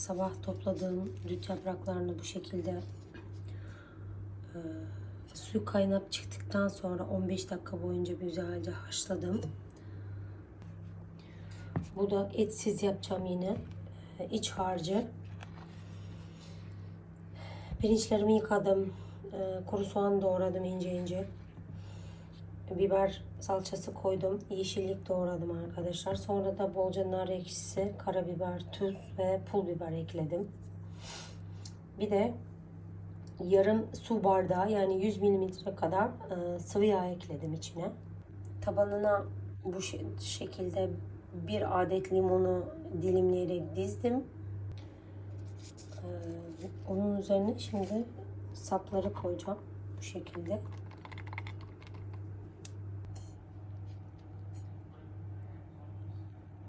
sabah topladığım düt yapraklarını bu şekilde e, suyu kaynap çıktıktan sonra 15 dakika boyunca güzelce haşladım. Bu da etsiz yapacağım yine. E, iç harcı. Pirinçlerimi yıkadım. E, kuru soğan doğradım ince ince. Biber salçası koydum. Yeşillik doğradım arkadaşlar. Sonra da bolca nar ekşisi, karabiber, tuz ve pul biber ekledim. Bir de yarım su bardağı yani 100 mililitre kadar e, sıvı yağ ekledim içine. Tabanına bu şe- şekilde bir adet limonu dilimleyerek dizdim. E, onun üzerine şimdi sapları koyacağım bu şekilde.